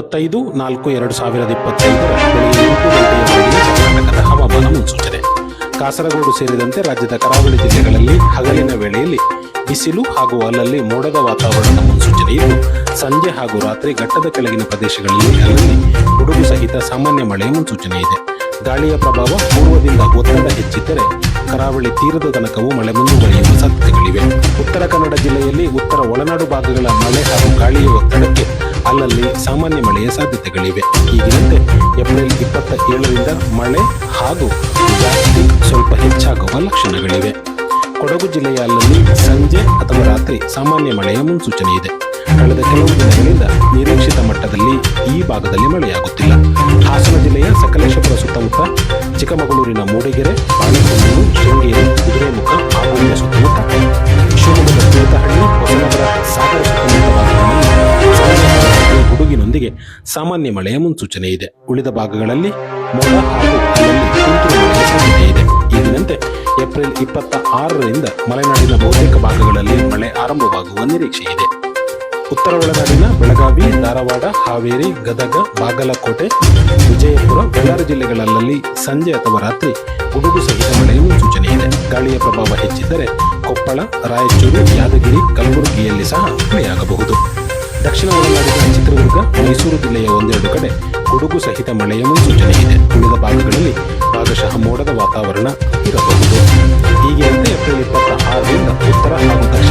ಇಪ್ಪತ್ತೈದು, ನಾಲ್ಕು, ಎರಡು ಸಾವಿರದ ಇಪ್ಪತ್ತೈದು ಹವಾಮಾನ ಮುನ್ಸೂಚನೆ. ಕಾಸರಗೋಡು ಸೇರಿದಂತೆ ರಾಜ್ಯದ ಕರಾವಳಿ ಜಿಲ್ಲೆಗಳಲ್ಲಿ ಹಗಲಿನ ವೇಳೆಯಲ್ಲಿ ಬಿಸಿಲು ಹಾಗೂ ಅಲ್ಲಲ್ಲಿ ಮೋಡದ ವಾತಾವರಣದ ಮುನ್ಸೂಚನೆ ಇದ್ದು ಸಂಜೆ ಹಾಗೂ ರಾತ್ರಿ ಘಟ್ಟದ ಕೆಳಗಿನ ಪ್ರದೇಶಗಳಲ್ಲಿ ಅಲ್ಲಲ್ಲಿ ಗುಡುಗು ಸಹಿತ ಸಾಮಾನ್ಯ ಮಳೆಯ ಮುನ್ಸೂಚನೆ ಇದೆ ಗಾಳಿಯ ಪ್ರಭಾವ ಪೂರ್ವದಿಂದ ಒತ್ತಡ ಹೆಚ್ಚಿದ್ದರೆ ಕರಾವಳಿ ತೀರದ ತನಕವೂ ಮಳೆ ಮುಂದುವರಿಯುವ ಸಾಧ್ಯತೆಗಳಿವೆ. ಉತ್ತರ ಕನ್ನಡ ಜಿಲ್ಲೆಯಲ್ಲಿ ಉತ್ತರ ಒಳನಾಡು ಭಾಗಗಳ ಮಳೆ ಹಾಗೂ ಗಾಳಿಯ ಒತ್ತಡಕ್ಕೆ ಅಲ್ಲಲ್ಲಿ ಸಾಮಾನ್ಯ ಮಳೆಯ ಸಾಧ್ಯತೆಗಳಿವೆ. ಈಗಿನಂತೆ ಏಪ್ರಿಲ್ ಇಪ್ಪತ್ತ ಏಳರಿಂದ ಮಳೆ ಹಾಗೂ ಜಾಸ್ತಿ ಸ್ವಲ್ಪ ಹೆಚ್ಚಾಗುವ ಲಕ್ಷಣಗಳಿವೆ. ಕೊಡಗು ಜಿಲ್ಲೆಯ ಅಲ್ಲಲ್ಲಿ ಸಂಜೆ ಅಥವಾ ರಾತ್ರಿ ಸಾಮಾನ್ಯ ಮಳೆಯ ಮುನ್ಸೂಚನೆ ಇದೆ. ಕಳೆದ ಕೆಲವು ದಿನಗಳಿಂದ ನಿರೀಕ್ಷಿತ ಮಟ್ಟದಲ್ಲಿ ಈ ಭಾಗದಲ್ಲಿ ಮಳೆಯಾಗುತ್ತಿಲ್ಲ. ಹಾಸನ ಜಿಲ್ಲೆಯ ಸಕಲೇಶಪುರ ಗುಡುಗಿನೊಂದಿಗೆ ಸಾಮಾನ್ಯ ಮಳೆಯ ಮುನ್ಸೂಚನೆ ಇದೆ. ಉಳಿದ ಭಾಗಗಳಲ್ಲಿ ಮೋಡ ಇದೆ. ಏಪ್ರಿಲ್ ಇಪ್ಪತ್ತ ಆರರಿಂದ ಮಲೆನಾಡಿನ ಬಹುತೇಕ ಭಾಗಗಳಲ್ಲಿ ಮಳೆ ಆರಂಭವಾಗುವ ನಿರೀಕ್ಷೆ ಇದೆ. ಉತ್ತರ ಒಳನಾಡಿನ ಬೆಳಗಾವಿ, ಧಾರವಾಡ, ಹಾವೇರಿ, ಗದಗ, ಬಾಗಲಕೋಟೆ, ವಿಜಯಪುರ, ಬಳ್ಳಾರಿ ಜಿಲ್ಲೆಗಳಲ್ಲಿ ಸಂಜೆ ಅಥವಾ ರಾತ್ರಿ ಗುಡುಗು ಸಹಿತ ಮಳೆಯ ಮುನ್ಸೂಚನೆ ಇದೆ. ಗಾಳಿಯ ಪ್ರಭಾವ ಹೆಚ್ಚಿದ್ದರೆ ಕೊಪ್ಪಳ, ರಾಯಚೂರು, ಯಾದಗಿರಿ, ಕಲಬುರಗಿಯಲ್ಲಿ ಸಹ ಮಳೆಯಾಗಬಹುದು. ದಕ್ಷಿಣ ಒಳನಾಡಿನ ಚಿತ್ರದುರ್ಗ ಮೈಸೂರು ಜಿಲ್ಲೆಯ ಒಂದೆರಡು ಕಡೆ ಗುಡುಗು ಸಹಿತ ಮಳೆಯ ಮುನ್ಸೂಚನೆ ಇದೆ ಉಳಿದ ಭಾಗಗಳಲ್ಲಿ ಭಾಗಶಃ ಮೋಡದ ವಾತಾವರಣ ಇರಬಹುದು. ಈಗಿನಂತೆ ಏಪ್ರಿಲ್ ಇಪ್ಪತ್ತ ಆರರಿಂದ ಉತ್ತರ ಹಾಗೂ ದಕ್ಷಿಣ